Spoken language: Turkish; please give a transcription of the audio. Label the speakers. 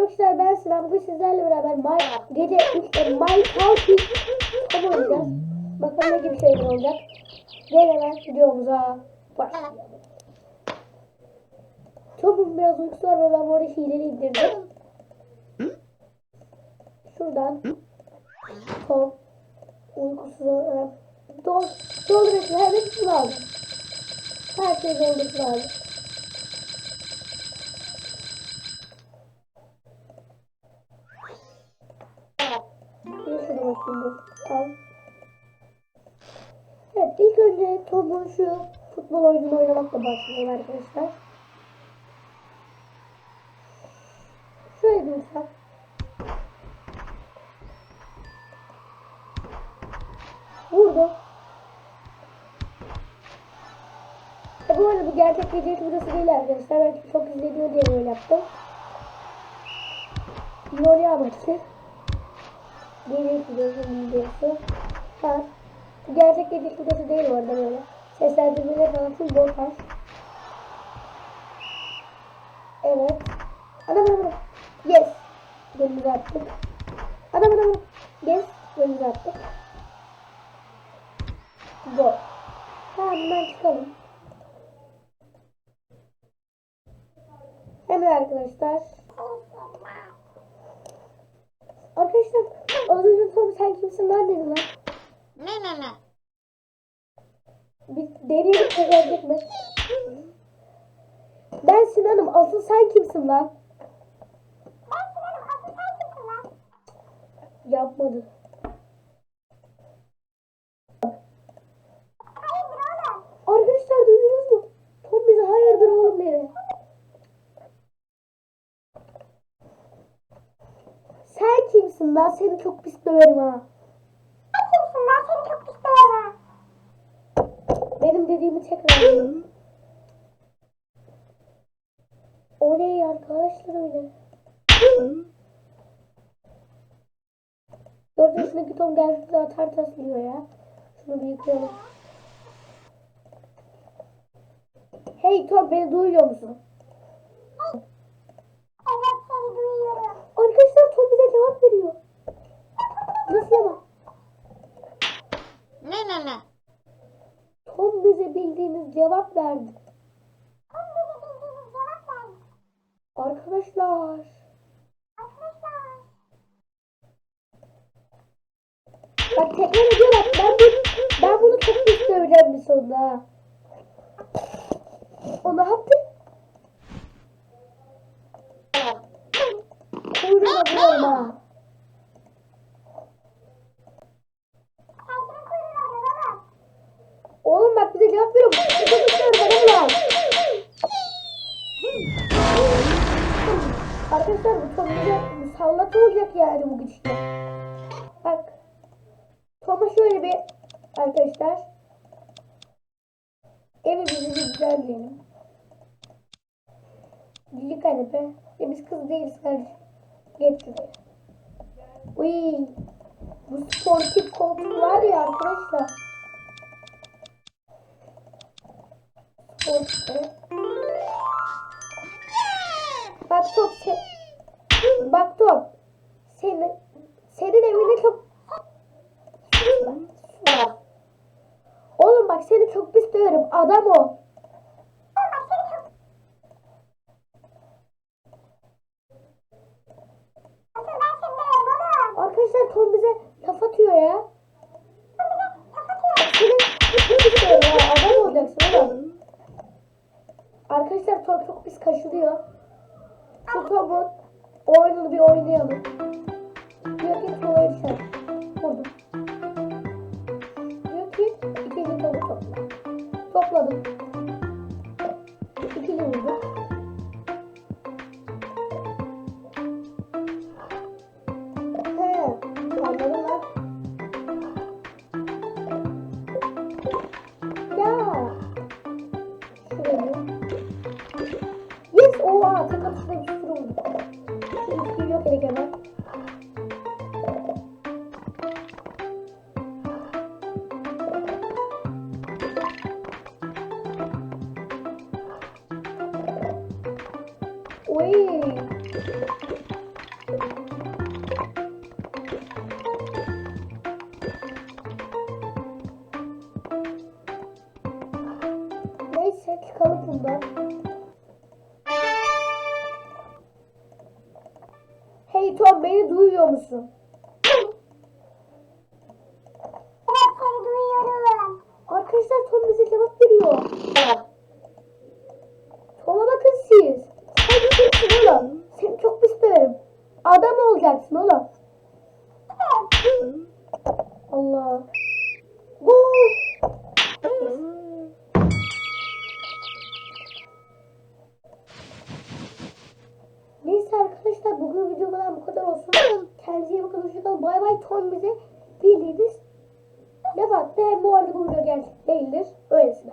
Speaker 1: arkadaşlar ben Sinan. Bugün sizlerle beraber My, gece 3'te Minecraft tam oynayacağız. Bakalım ne gibi şeyler olacak. Gel hemen videomuza başlayalım. Topun biraz uykusu var ve ben bu arada hileyi indirdim. Şuradan top uykusu e, dol, dolduruyorsun. Her hepsini lazım. Her şey doldurusu lazım. Al. Evet ilk önce topun şu futbol oyununu oynamakla başlayalım arkadaşlar. Şöyle dursam. Vurdu. E bu arada bu gerçek gece videosu değil arkadaşlar. Ben çok izleniyor diye böyle yaptım. Lol amaçlı. Gece videosu videosu. Bu gerçek gece videosu değil bu arada böyle. Seslendirmeler falan full montaj. Evet. Adam adam adam. Yes. Golümüzü attık. Adam adam adam. Yes. Golümüzü attık. Gol. Tamam hemen çıkalım. Hemen arkadaşlar. Arkadaşlar az önce Tom sen kimsin lan dedi lan.
Speaker 2: Ne ne ne?
Speaker 1: Bir deneyelim kazanacak mı? Ben Sinan'ım. Asıl sen kimsin lan?
Speaker 2: Ben Sinan'ım asıl sen kimsin lan?
Speaker 1: Yapmadı.
Speaker 2: Hayırdır oğlum?
Speaker 1: Arkadaşlar duydunuz mu? Tom bize hayırdır oğlum dedi. Kimsin lan? Seni çok pis döverim ha.
Speaker 2: Sen kimsin lan? Seni çok pis döverim ha.
Speaker 1: Benim dediğimi tekrar edin. Oley arkadaşlar öyle. Dört yaşındaki Tom gerçekten atar taslıyor ya. Şunu bir yıkayalım. Hey Tom beni duyuyor musun? Bize bildiğiniz cevap verdi.
Speaker 2: Tam bize bildiğiniz cevap verdi.
Speaker 1: Arkadaşlar. Bak tekrar ediyorum. Ben, bu, ben bunu çok pis döveceğim bir sonunda. O ne yaptı? Kuyruğuna vuruyorum ha.
Speaker 2: Sen kimin kuyruğuna vuruyorsun oğlum?
Speaker 1: Oğlum bak bize cevap veriyor. Bu çok istiyorum bana ulan. Arkadaşlar bu çok bize musallat olacak yani bu güçte. Bak. Tom'a şöyle bir arkadaşlar. Evimizi bir düzenleyelim. Lili kanepe. Ya biz kız değiliz kardeşim. Geç şuraya. Uy. Bu sportif koltuk var ya arkadaşlar. Bak top se Bak top. Senin senin evine çok. Oğlum bak seni çok pis döverim. Adam
Speaker 2: oğlum.
Speaker 1: Arkadaşlar Tom bize laf atıyor ya.
Speaker 2: Tom bize laf atıyor.
Speaker 1: Seni çok pis döverim ya. Adam olacaksın oğlum. Arkadaşlar Tom çok pis kaşılıyor. Şu Tom'un oyununu bir oynayalım. Diyor ki Tom'a düşer. Vurdum. Diyor ki ikinci Tom'u topla. Topladım. Oy. Neyse çıkalım bundan. Hey Tom beni duyuyor musun?
Speaker 2: Evet seni duyuyorum.
Speaker 1: Arkadaşlar Tom bize cevap veriyor. Tom'a bakın siz. Sen kimsin oğlum? Seni çok pis döverim. Adam olacaksın oğlum. Neyse arkadaşlar bugün videodan bu kadar olsun. Kendinize iyi bakın. Hoşçakalın. Bay bay. Tom bize bildiğiniz laf attı. Hem bu arada bu video gerçek değildir. Öylesine.